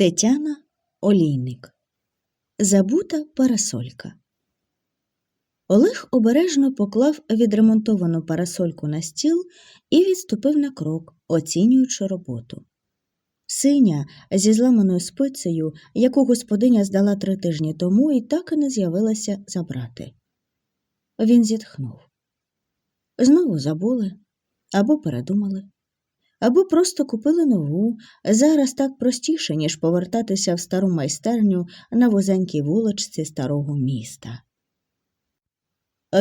Тетяна Олійник Забута парасолька Олег обережно поклав відремонтовану парасольку на стіл і відступив на крок, оцінюючи роботу. Синя зі зламаною спицею, яку господиня здала три тижні тому, і так і не з'явилася забрати. Він зітхнув. Знову забули або передумали або просто купили нову. Зараз так простіше, ніж повертатися в стару майстерню на вузенькій вуличці старого міста.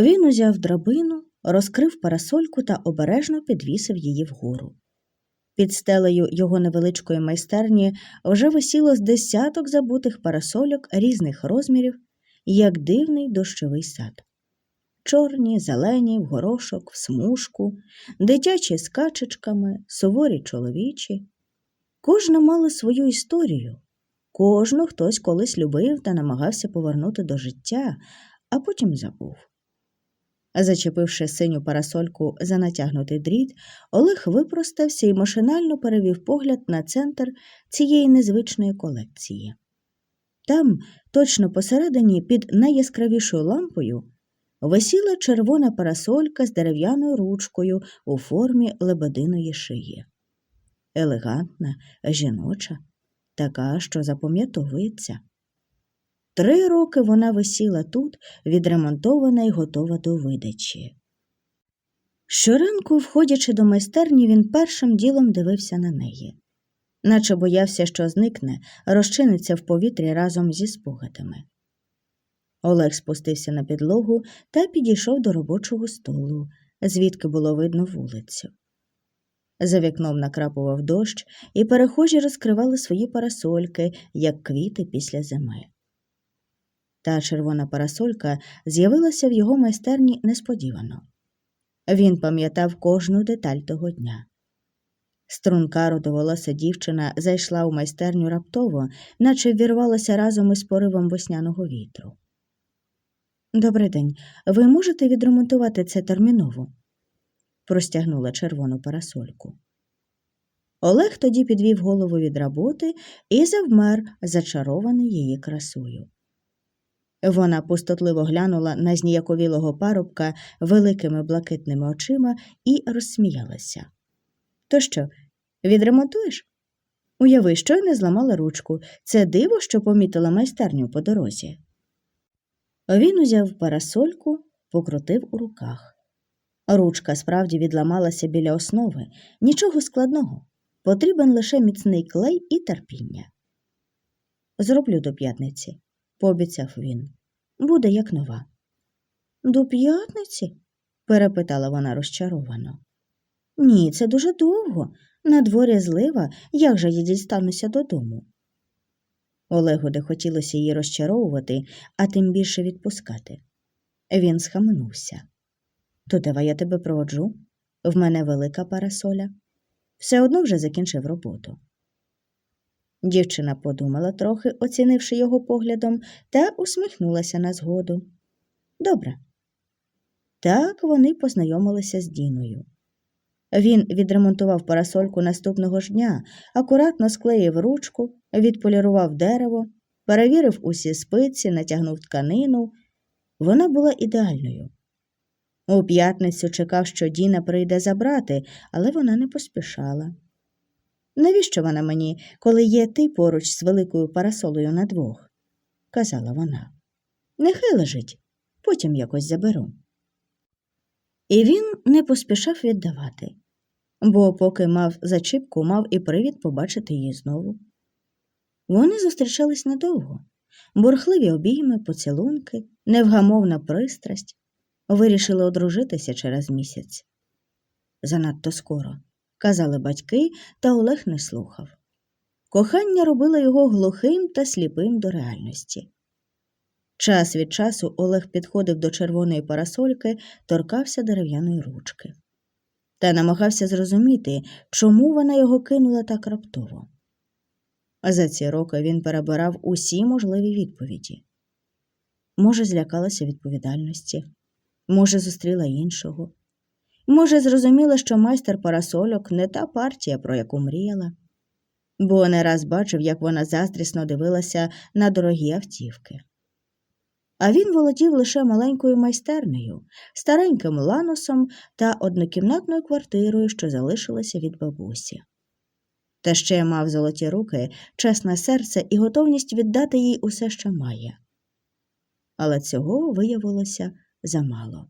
Він узяв драбину, розкрив парасольку та обережно підвісив її вгору. Під стелею його невеличкої майстерні вже висіло з десяток забутих парасольок різних розмірів, як дивний дощовий сад чорні, зелені, в горошок, в смужку, дитячі з качечками, суворі чоловічі. Кожна мала свою історію, кожну хтось колись любив та намагався повернути до життя, а потім забув. Зачепивши синю парасольку за натягнутий дріт, Олег випростався і машинально перевів погляд на центр цієї незвичної колекції. Там, точно посередині, під найяскравішою лампою, висіла червона парасолька з дерев'яною ручкою у формі лебединої шиї. Елегантна, жіноча, така, що запам'ятовується. Три роки вона висіла тут, відремонтована і готова до видачі. Щоранку, входячи до майстерні, він першим ділом дивився на неї, наче боявся, що зникне, розчиниться в повітрі разом зі спогадами. Олег спустився на підлогу та підійшов до робочого столу, звідки було видно вулицю. За вікном накрапував дощ, і перехожі розкривали свої парасольки, як квіти після зими. Та червона парасолька з'явилася в його майстерні несподівано. Він пам'ятав кожну деталь того дня. Струнка родоволоса дівчина зайшла у майстерню раптово, наче ввірвалася разом із поривом весняного вітру. Добрий день. Ви можете відремонтувати це терміново? простягнула червону парасольку. Олег тоді підвів голову від роботи і завмер, зачарований її красою. Вона пустотливо глянула на зніяковілого парубка великими блакитними очима і розсміялася. То що, відремонтуєш? Уяви, що й не зламала ручку. Це диво, що помітила майстерню по дорозі. Він узяв парасольку, покрутив у руках. Ручка справді відламалася біля основи, нічого складного. Потрібен лише міцний клей і терпіння. Зроблю до п'ятниці, пообіцяв він. Буде як нова. До п'ятниці? перепитала вона розчаровано. Ні, це дуже довго. На дворі злива, як же я дістануся додому? Олегу де хотілося її розчаровувати, а тим більше відпускати. Він схаменувся. То давай я тебе проводжу. В мене велика парасоля. Все одно вже закінчив роботу. Дівчина подумала трохи, оцінивши його поглядом, та усміхнулася на згоду. Добре. Так вони познайомилися з Діною. Він відремонтував парасольку наступного ж дня, акуратно склеїв ручку, відполірував дерево, перевірив усі спиці, натягнув тканину. Вона була ідеальною. У п'ятницю чекав, що Діна прийде забрати, але вона не поспішала. Навіщо вона мені, коли є ти поруч з великою парасолою на двох?» – казала вона. Нехай лежить, потім якось заберу. І він не поспішав віддавати, бо, поки мав зачіпку, мав і привід побачити її знову. Вони зустрічались недовго, бурхливі обійми, поцілунки, невгамовна пристрасть, вирішили одружитися через місяць. Занадто скоро, казали батьки, та Олег не слухав. Кохання робило його глухим та сліпим до реальності. Час від часу Олег підходив до червоної парасольки, торкався дерев'яної ручки та намагався зрозуміти, чому вона його кинула так раптово. За ці роки він перебирав усі можливі відповіді. Може, злякалася відповідальності, може, зустріла іншого, може, зрозуміла, що майстер парасольок не та партія, про яку мріяла. бо не раз бачив, як вона заздрісно дивилася на дорогі автівки. А він володів лише маленькою майстернею, стареньким ланосом та однокімнатною квартирою, що залишилася від бабусі. Та ще мав золоті руки, чесне серце і готовність віддати їй усе, що має. Але цього виявилося замало.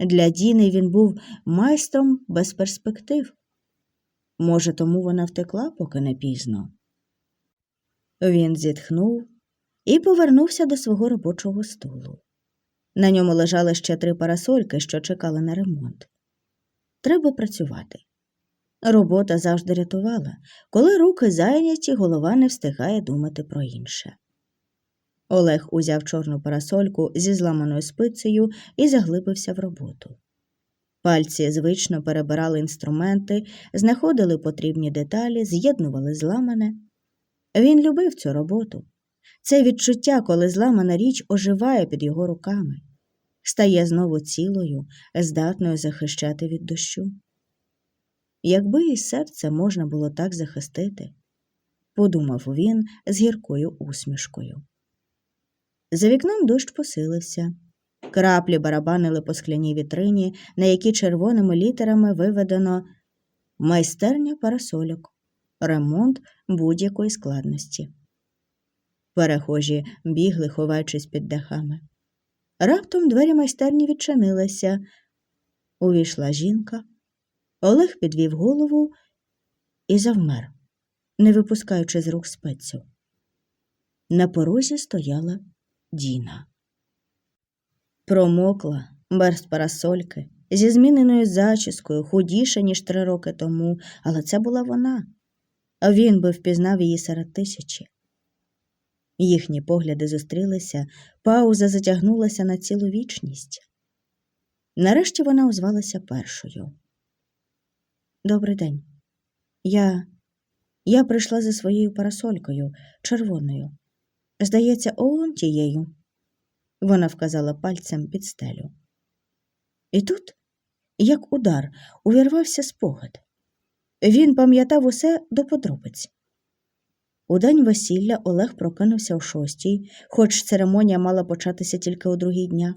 Для Діни він був майстром без перспектив. Може, тому вона втекла, поки не пізно. Він зітхнув і повернувся до свого робочого столу. На ньому лежали ще три парасольки, що чекали на ремонт. Треба працювати. Робота завжди рятувала. Коли руки зайняті, голова не встигає думати про інше. Олег узяв чорну парасольку зі зламаною спицею і заглибився в роботу. Пальці звично перебирали інструменти, знаходили потрібні деталі, з'єднували зламане. Він любив цю роботу. Це відчуття, коли зламана річ оживає під його руками, стає знову цілою, здатною захищати від дощу. Якби і серце можна було так захистити, подумав він з гіркою усмішкою. За вікном дощ посилився. Краплі барабанили по скляній вітрині, на якій червоними літерами виведено майстерня парасольок, ремонт будь-якої складності. Перехожі бігли, ховаючись під дахами. Раптом двері майстерні відчинилися. Увійшла жінка. Олег підвів голову і завмер, не випускаючи з рук спецю. На порозі стояла Діна. Промокла, без парасольки, зі зміненою зачіскою, худіша, ніж три роки тому, але це була вона, він би впізнав її серед тисячі. Їхні погляди зустрілися, пауза затягнулася на цілу вічність. Нарешті вона озвалася першою. Добрий день. Я Я прийшла за своєю парасолькою, червоною. Здається, он тією. Вона вказала пальцем під стелю. І тут, як удар, увірвався спогад. Він пам'ятав усе до подробиць. У день весілля Олег прокинувся о шостій, хоч церемонія мала початися тільки у другій дня.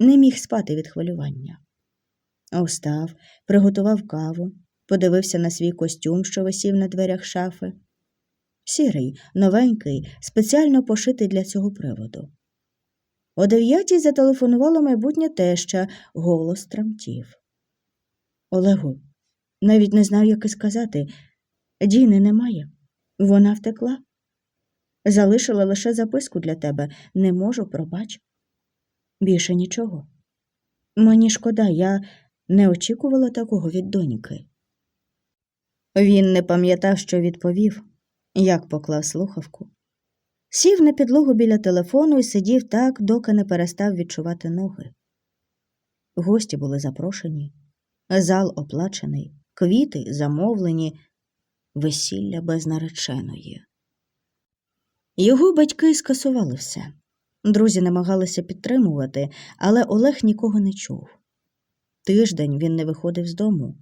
Не міг спати від хвилювання. Устав, приготував каву, подивився на свій костюм, що висів на дверях шафи. Сірий, новенький, спеціально пошитий для цього приводу. О дев'ятій зателефонувала майбутня теща, голос тремтів. Олегу, навіть не знаю, як і сказати. Діни немає. Вона втекла. Залишила лише записку для тебе. Не можу, пробач. Більше нічого. Мені шкода, я не очікувала такого від доньки. Він не пам'ятав, що відповів, як поклав слухавку. Сів на підлогу біля телефону і сидів так, доки не перестав відчувати ноги. Гості були запрошені, зал оплачений, квіти замовлені, весілля без нареченої. Його батьки скасували все. Друзі намагалися підтримувати, але Олег нікого не чув. Тиждень він не виходив з дому.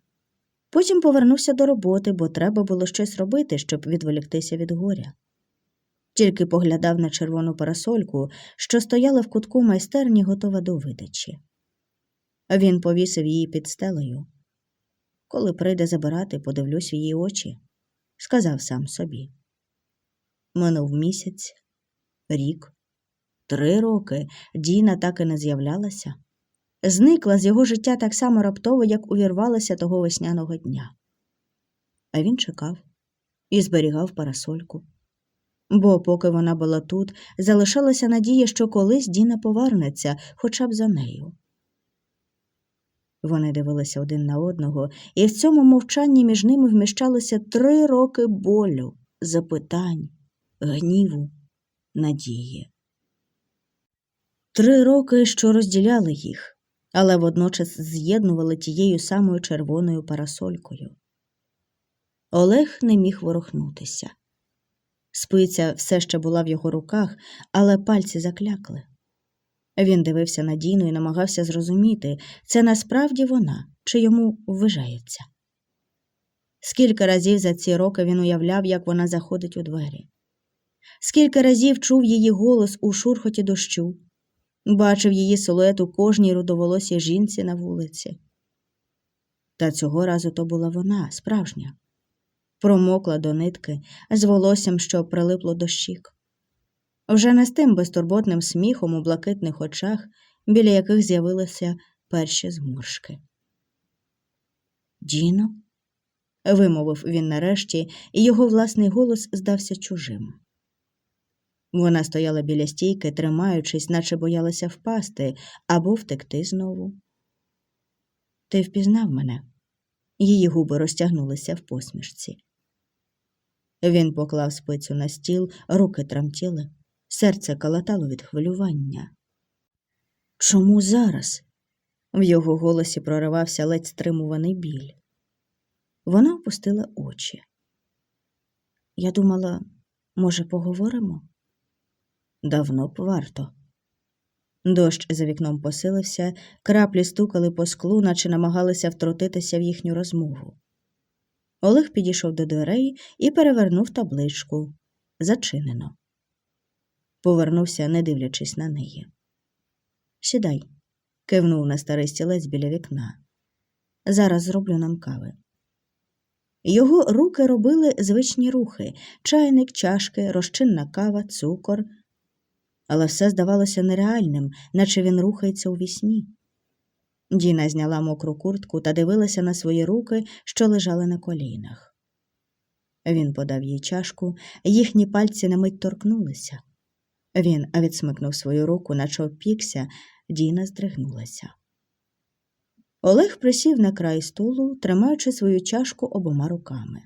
Потім повернувся до роботи, бо треба було щось робити, щоб відволіктися від горя. Тільки поглядав на червону парасольку, що стояла в кутку майстерні, готова до видачі. Він повісив її під стелею. Коли прийде забирати, подивлюсь в її очі, сказав сам собі. Минув місяць, рік, три роки Діна так і не з'являлася зникла з його життя так само раптово, як увірвалася того весняного дня. А він чекав і зберігав парасольку. Бо, поки вона була тут, залишалася надія, що колись Діна повернеться хоча б за нею. Вони дивилися один на одного, і в цьому мовчанні між ними вміщалося три роки болю, запитань, гніву, надії. Три роки, що розділяли їх, але водночас з'єднували тією самою червоною парасолькою. Олег не міг ворухнутися. Спиця все ще була в його руках, але пальці заклякли. Він дивився на Діну і намагався зрозуміти, це насправді вона чи йому ввижається. Скільки разів за ці роки він уявляв, як вона заходить у двері. Скільки разів чув її голос у шурхоті дощу, бачив її силует у кожній рудоволосій жінці на вулиці. Та цього разу то була вона, справжня, промокла до нитки з волоссям, що прилипло до щік. Вже не з тим безтурботним сміхом у блакитних очах, біля яких з'явилися перші зморшки. Діно, вимовив він нарешті, і його власний голос здався чужим. Вона стояла біля стійки, тримаючись, наче боялася впасти або втекти знову. Ти впізнав мене. Її губи розтягнулися в посмішці. Він поклав спицю на стіл, руки тремтіли, серце калатало від хвилювання. Чому зараз? В його голосі проривався ледь стримуваний біль. Вона опустила очі. Я думала, може, поговоримо? Давно б варто. Дощ за вікном посилився, краплі стукали по склу, наче намагалися втрутитися в їхню розмову. Олег підійшов до дверей і перевернув табличку. Зачинено. Повернувся, не дивлячись на неї. Сідай, кивнув на старий стілець біля вікна. Зараз зроблю нам кави. Його руки робили звичні рухи чайник, чашки, розчинна кава, цукор. Але все здавалося нереальним, наче він рухається у вісні. Діна зняла мокру куртку та дивилася на свої руки, що лежали на колінах. Він подав їй чашку, їхні пальці на мить торкнулися. Він відсмикнув свою руку, наче опікся, Діна здригнулася. Олег присів на край столу, тримаючи свою чашку обома руками.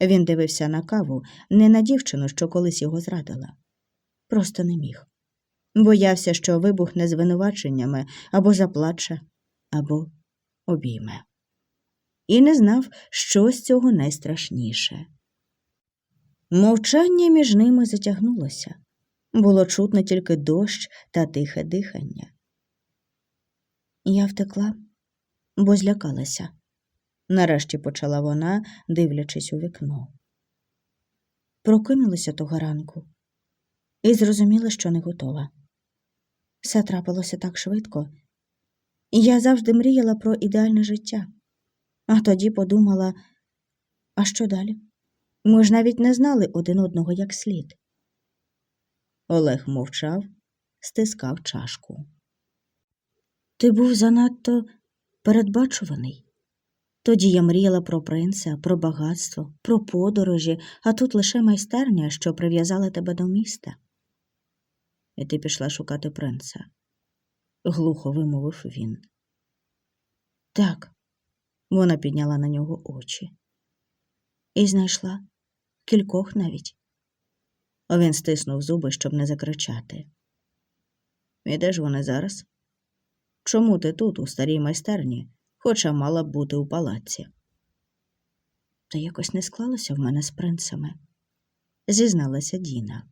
Він дивився на каву, не на дівчину, що колись його зрадила. Просто не міг. Боявся, що вибухне звинуваченнями або заплаче, або обійме. І не знав, що з цього найстрашніше. Мовчання між ними затягнулося. Було чутно тільки дощ та тихе дихання. Я втекла, бо злякалася, нарешті почала вона, дивлячись у вікно. Прокинулася того ранку і зрозуміла, що не готова. Все трапилося так швидко, я завжди мріяла про ідеальне життя, а тоді подумала, а що далі? Ми ж навіть не знали один одного як слід. Олег мовчав, стискав чашку. Ти був занадто передбачуваний. Тоді я мріяла про принца, про багатство, про подорожі, а тут лише майстерня, що прив'язала тебе до міста. І ти пішла шукати принца, глухо вимовив він. Так, вона підняла на нього очі. І знайшла кількох навіть. Він стиснув зуби, щоб не закричати. І де ж вони зараз? Чому ти тут, у старій майстерні, хоча мала б бути у палаці? Та якось не склалося в мене з принцами, зізналася Діна.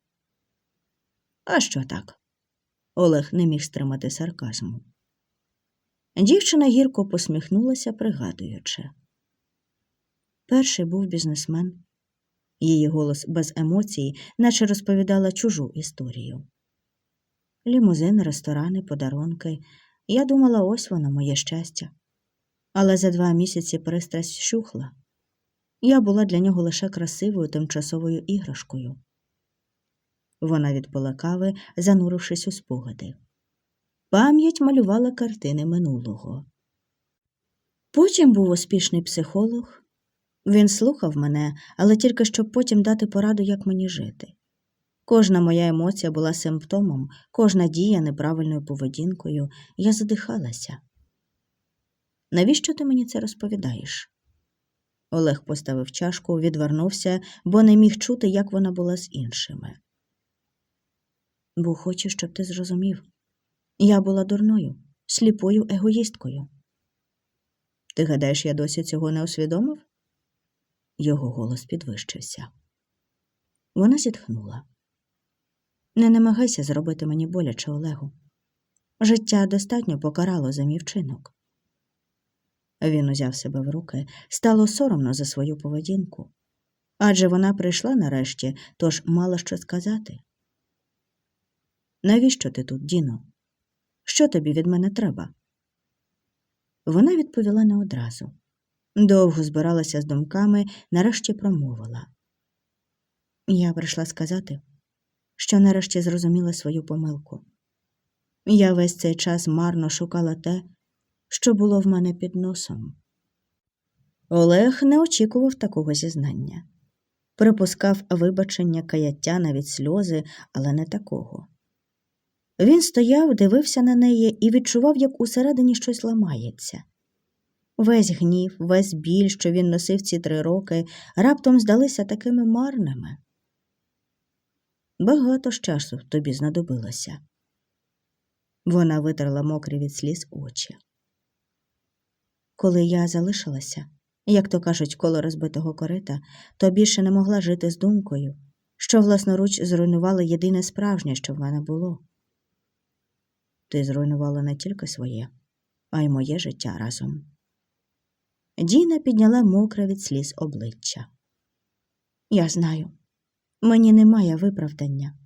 А що так? Олег не міг стримати сарказму. Дівчина гірко посміхнулася, пригадуючи. Перший був бізнесмен. Її голос без емоцій, наче розповідала чужу історію. Лімузин, ресторани, подарунки. Я думала, ось воно моє щастя. Але за два місяці пристрасть щухла. Я була для нього лише красивою тимчасовою іграшкою. Вона відпила кави, занурившись у спогади. Пам'ять малювала картини минулого. Потім був успішний психолог. Він слухав мене, але тільки щоб потім дати пораду, як мені жити. Кожна моя емоція була симптомом, кожна дія неправильною поведінкою. Я задихалася. Навіщо ти мені це розповідаєш? Олег поставив чашку, відвернувся, бо не міг чути, як вона була з іншими. Бо хочу, щоб ти зрозумів. Я була дурною, сліпою егоїсткою. Ти гадаєш, я досі цього не усвідомив? Його голос підвищився. Вона зітхнула. Не намагайся зробити мені боляче, Олегу. Життя достатньо покарало за мій вчинок. Він узяв себе в руки, стало соромно за свою поведінку. Адже вона прийшла нарешті, тож мала що сказати. Навіщо ти тут, Діно? Що тобі від мене треба? Вона відповіла не одразу. Довго збиралася з думками, нарешті промовила. Я прийшла сказати, що нарешті зрозуміла свою помилку. Я весь цей час марно шукала те, що було в мене під носом. Олег не очікував такого зізнання. Припускав вибачення, каяття, навіть сльози, але не такого. Він стояв, дивився на неї і відчував, як усередині щось ламається. Весь гнів, весь біль, що він носив ці три роки, раптом здалися такими марними. Багато ж часу тобі знадобилося. Вона витерла мокрі від сліз очі. Коли я залишилася, як то кажуть, коло розбитого корита, то більше не могла жити з думкою, що власноруч зруйнувала єдине справжнє, що в мене було. Ти зруйнувала не тільки своє, а й моє життя разом. Діна підняла мокре від сліз обличчя. Я знаю, мені немає виправдання.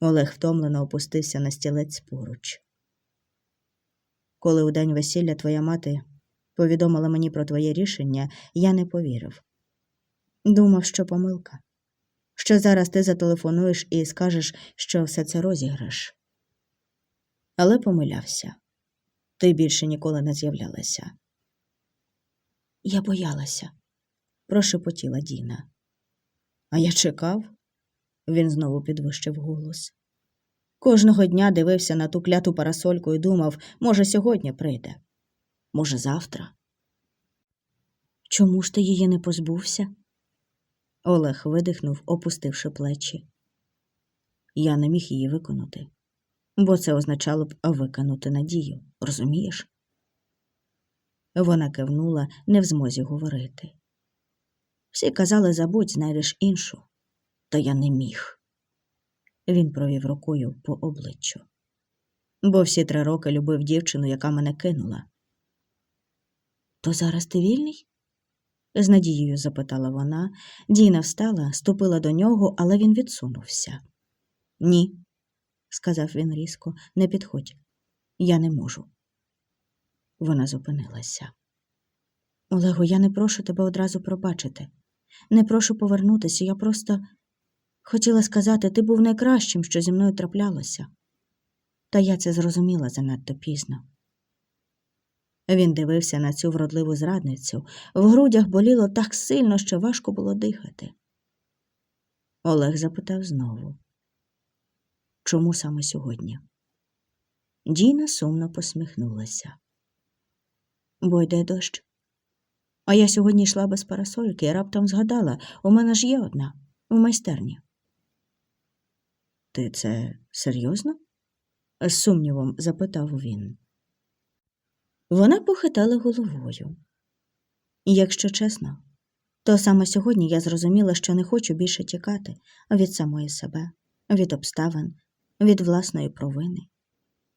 Олег втомлено опустився на стілець поруч. Коли у день весілля твоя мати повідомила мені про твоє рішення, я не повірив. Думав, що помилка, що зараз ти зателефонуєш і скажеш, що все це розіграш. Але помилявся. Ти більше ніколи не з'являлася. Я боялася, прошепотіла Діна. А я чекав, він знову підвищив голос. Кожного дня дивився на ту кляту парасольку і думав, може, сьогодні прийде, може, завтра. Чому ж ти її не позбувся? Олег видихнув, опустивши плечі. Я не міг її виконати, бо це означало б виконати надію, розумієш? Вона кивнула, не в змозі говорити. Всі казали забудь, знайдеш іншу, та я не міг. Він провів рукою по обличчю. Бо всі три роки любив дівчину, яка мене кинула. То зараз ти вільний? з надією запитала вона. Діна встала, ступила до нього, але він відсунувся. Ні, сказав він різко, не підходь. Я не можу. Вона зупинилася. Олегу, я не прошу тебе одразу пробачити. Не прошу повернутися, я просто хотіла сказати, ти був найкращим, що зі мною траплялося. Та я це зрозуміла занадто пізно. Він дивився на цю вродливу зрадницю, в грудях боліло так сильно, що важко було дихати. Олег запитав знову чому саме сьогодні? Діна сумно посміхнулася. Бо йде дощ. А я сьогодні йшла без парасольки і раптом згадала у мене ж є одна у майстерні. Ти це серйозно? з сумнівом запитав він. Вона похитала головою. Якщо чесно, то саме сьогодні я зрозуміла, що не хочу більше тікати від самої себе, від обставин, від власної провини.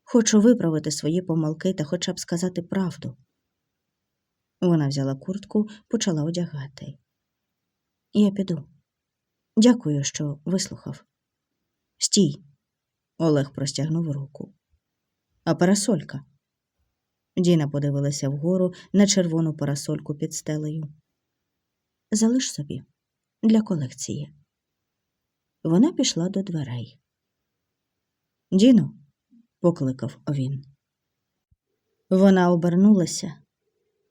Хочу виправити свої помилки та хоча б сказати правду. Вона взяла куртку, почала одягати. Я піду. Дякую, що вислухав. Стій. Олег простягнув руку. А парасолька. Діна подивилася вгору на червону парасольку під стелею. Залиш собі для колекції. Вона пішла до дверей. Діно, покликав він. Вона обернулася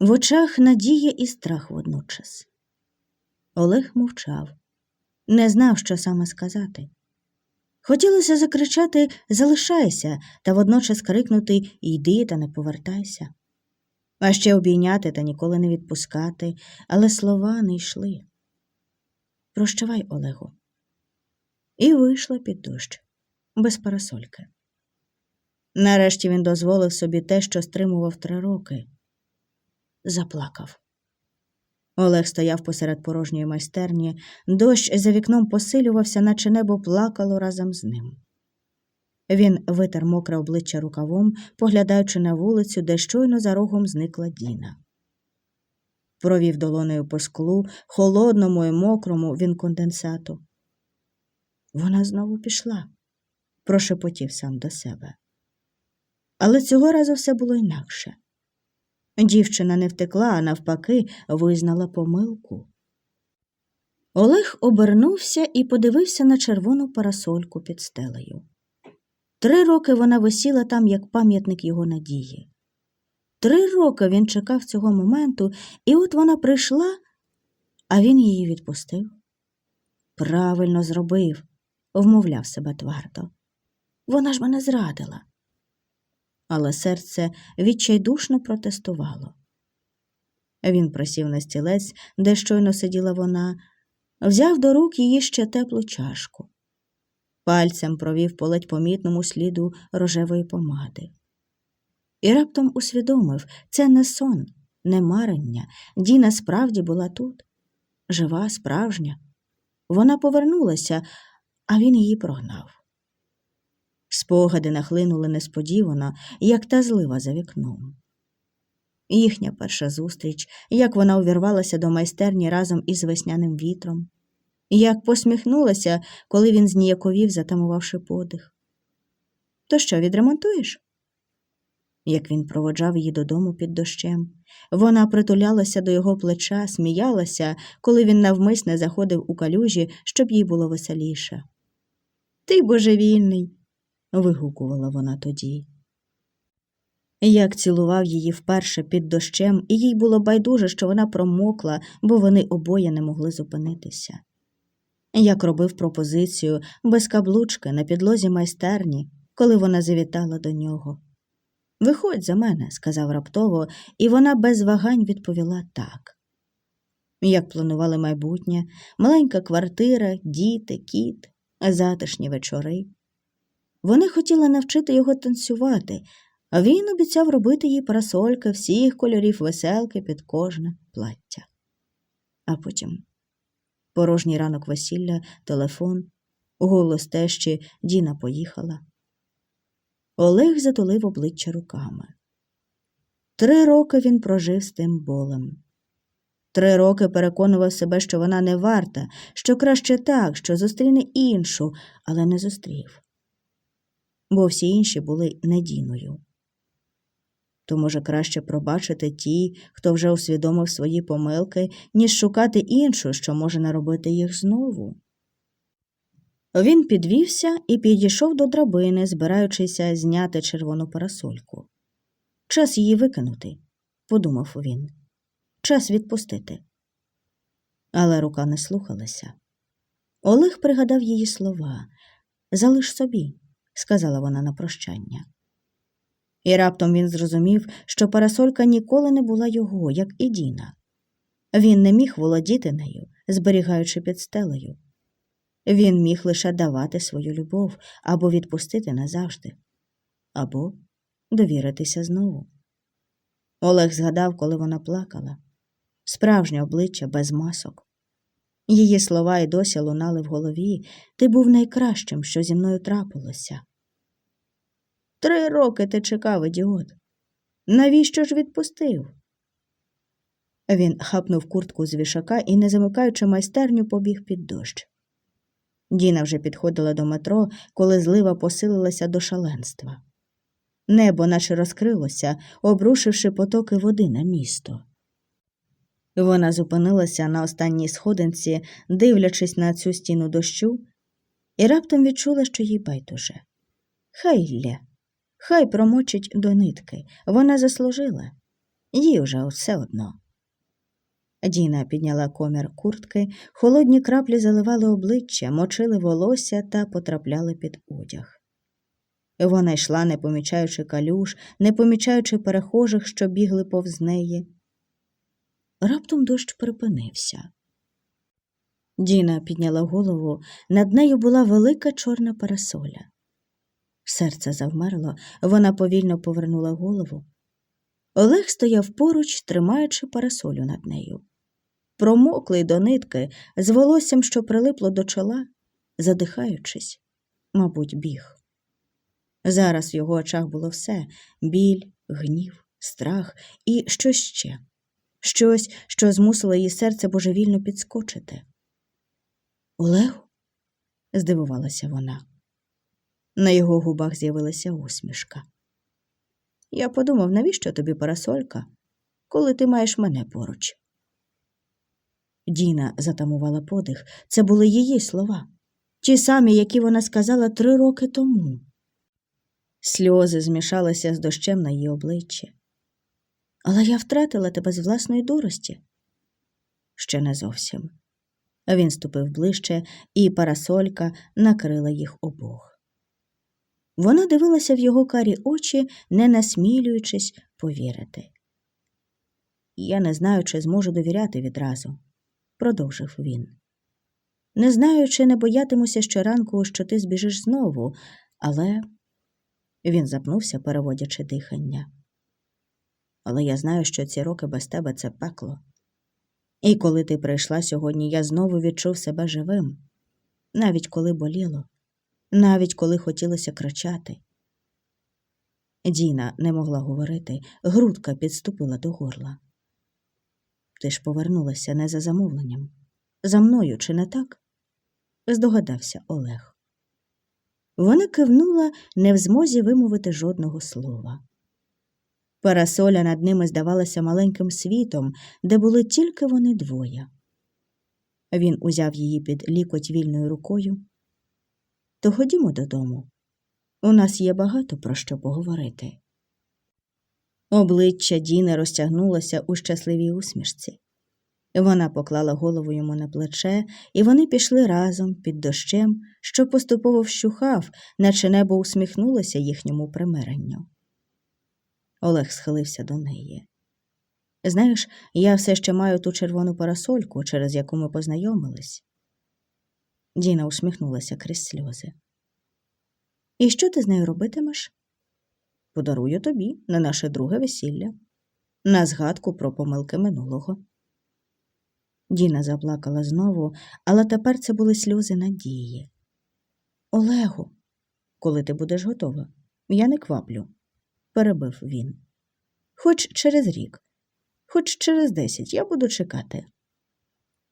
в очах надія і страх водночас. Олег мовчав, не знав, що саме сказати. Хотілося закричати Залишайся та водночас крикнути Йди та не повертайся, а ще обійняти та ніколи не відпускати, але слова не йшли. Прощавай, Олегу. І вийшла під дощ, без парасольки. Нарешті він дозволив собі те, що стримував три роки. Заплакав. Олег стояв посеред порожньої майстерні, дощ за вікном посилювався, наче небо плакало разом з ним. Він витер мокре обличчя рукавом, поглядаючи на вулицю, де щойно за рогом зникла Діна. Провів долонею по склу, холодному і мокрому він конденсату. Вона знову пішла, прошепотів сам до себе. Але цього разу все було інакше. Дівчина не втекла, а навпаки, визнала помилку. Олег обернувся і подивився на червону парасольку під стелею. Три роки вона висіла там, як пам'ятник його надії. Три роки він чекав цього моменту, і от вона прийшла, а він її відпустив. Правильно зробив, вмовляв себе твердо. Вона ж мене зрадила. Але серце відчайдушно протестувало. Він присів на стілець, де щойно сиділа вона, взяв до рук її ще теплу чашку. Пальцем провів по ледь помітному сліду рожевої помади. І раптом усвідомив це не сон, не марення. Діна справді була тут, жива, справжня. Вона повернулася, а він її прогнав. Спогади нахлинули несподівано, як та злива за вікном. Їхня перша зустріч, як вона увірвалася до майстерні разом із весняним вітром, як посміхнулася, коли він зніяковів, затамувавши подих. То що, відремонтуєш? Як він проводжав її додому під дощем, вона притулялася до його плеча, сміялася, коли він навмисне заходив у калюжі, щоб їй було веселіше. Ти божевільний. Вигукувала вона тоді. Як цілував її вперше під дощем, і їй було байдуже, що вона промокла, бо вони обоє не могли зупинитися. Як робив пропозицію без каблучки на підлозі майстерні, коли вона завітала до нього. Виходь за мене, сказав раптово, і вона без вагань відповіла так. Як планували майбутнє, маленька квартира, діти, кіт, затишні вечори. Вони хотіли навчити його танцювати, а він обіцяв робити їй парасольки всіх кольорів веселки під кожне плаття. А потім порожній ранок весілля, телефон, голос тещі Діна поїхала. Олег затулив обличчя руками. Три роки він прожив з тим болем. Три роки переконував себе, що вона не варта, що краще так, що зустріне іншу, але не зустрів. Бо всі інші були недіною. То, може, краще пробачити ті, хто вже усвідомив свої помилки, ніж шукати іншу, що може наробити їх знову. Він підвівся і підійшов до драбини, збираючися зняти червону парасольку. Час її викинути, подумав він. Час відпустити. Але рука не слухалася. Олег пригадав її слова Залиш собі, сказала вона на прощання. І раптом він зрозумів, що парасолька ніколи не була його, як і Діна. Він не міг володіти нею, зберігаючи під стелею. Він міг лише давати свою любов або відпустити назавжди, або довіритися знову. Олег згадав, коли вона плакала справжнє обличчя без масок. Її слова й досі лунали в голові ти був найкращим, що зі мною трапилося. Три роки ти чекав, ідіот. Навіщо ж відпустив? Він хапнув куртку з вішака і, не замикаючи майстерню, побіг під дощ. Діна вже підходила до метро, коли злива посилилася до шаленства. Небо наче розкрилося, обрушивши потоки води на місто. Вона зупинилася на останній сходинці, дивлячись на цю стіну дощу, і раптом відчула, що їй байдуже. Хай лє, хай промочить до нитки, вона заслужила, їй уже все одно. Діна підняла комір куртки, холодні краплі заливали обличчя, мочили волосся та потрапляли під одяг. Вона йшла, не помічаючи калюш, не помічаючи перехожих, що бігли повз неї. Раптом дощ припинився. Діна підняла голову, над нею була велика чорна парасоля. Серце завмерло, вона повільно повернула голову. Олег стояв поруч, тримаючи парасолю над нею. Промоклий до нитки, з волоссям, що прилипло до чола, задихаючись, мабуть, біг. Зараз в його очах було все біль, гнів, страх і щось ще, щось, що змусило її серце божевільно підскочити. Олегу? здивувалася вона. На його губах з'явилася усмішка. Я подумав, навіщо тобі парасолька, коли ти маєш мене поруч. Діна затамувала подих. Це були її слова, ті самі, які вона сказала три роки тому. Сльози змішалися з дощем на її обличчі. Але я втратила тебе з власної дурості. Ще не зовсім. Він ступив ближче, і парасолька накрила їх обох. Вона дивилася в його карі очі, не насмілюючись повірити. Я не знаю, чи зможу довіряти відразу, продовжив він. Не знаю, чи не боятимуся щоранку, що ти збіжиш знову, але він запнувся, переводячи дихання. Але я знаю, що ці роки без тебе це пекло. І коли ти прийшла сьогодні, я знову відчув себе живим, навіть коли боліло, навіть коли хотілося кричати. Діна не могла говорити, грудка підступила до горла. Ти ж повернулася не за замовленням. За мною, чи не так? здогадався Олег. Вона кивнула, не в змозі вимовити жодного слова. Парасоля над ними здавалася маленьким світом, де були тільки вони двоє. Він узяв її під лікоть вільною рукою. То ходімо додому. У нас є багато про що поговорити. Обличчя Діни розтягнулося у щасливій усмішці. Вона поклала голову йому на плече, і вони пішли разом під дощем, що поступово вщухав, наче небо усміхнулося їхньому примиренню. Олег схилився до неї. Знаєш, я все ще маю ту червону парасольку, через яку ми познайомились. Діна усміхнулася крізь сльози. І що ти з нею робитимеш? Подарую тобі на наше друге весілля, на згадку про помилки минулого. Діна заплакала знову, але тепер це були сльози надії. Олегу, коли ти будеш готова, я не кваплю, перебив він. Хоч через рік, хоч через десять я буду чекати.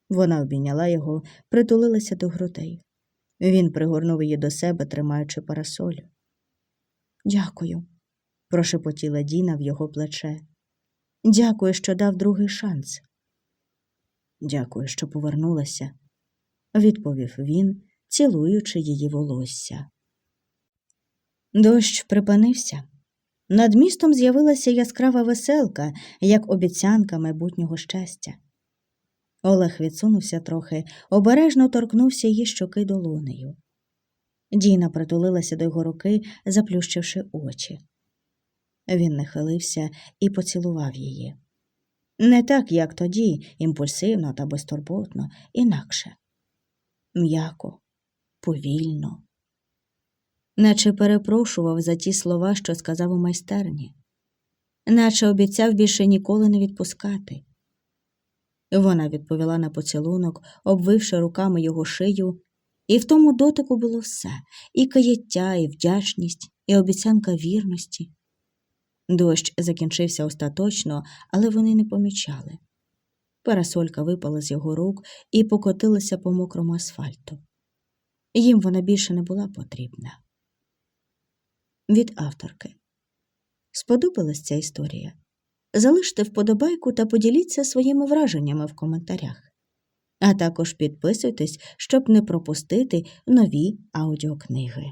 Вона обійняла його, притулилася до грудей. Він пригорнув її до себе, тримаючи парасолю. Дякую, прошепотіла Діна в його плече. Дякую, що дав другий шанс. Дякую, що повернулася, відповів він, цілуючи її волосся. Дощ припинився. Над містом з'явилася яскрава веселка, як обіцянка майбутнього щастя. Олег відсунувся трохи, обережно торкнувся її щоки долонею. Діна притулилася до його руки, заплющивши очі. Він нахилився і поцілував її. Не так, як тоді, імпульсивно та безтурботно, інакше. М'яко, повільно, наче перепрошував за ті слова, що сказав у майстерні, наче обіцяв більше ніколи не відпускати. Вона відповіла на поцілунок, обвивши руками його шию, і в тому дотику було все і каяття, і вдячність, і обіцянка вірності. Дощ закінчився остаточно, але вони не помічали. Парасолька випала з його рук і покотилася по мокрому асфальту. Їм вона більше не була потрібна. Від авторки. Сподобалась ця історія? Залиште вподобайку та поділіться своїми враженнями в коментарях. А також підписуйтесь, щоб не пропустити нові аудіокниги.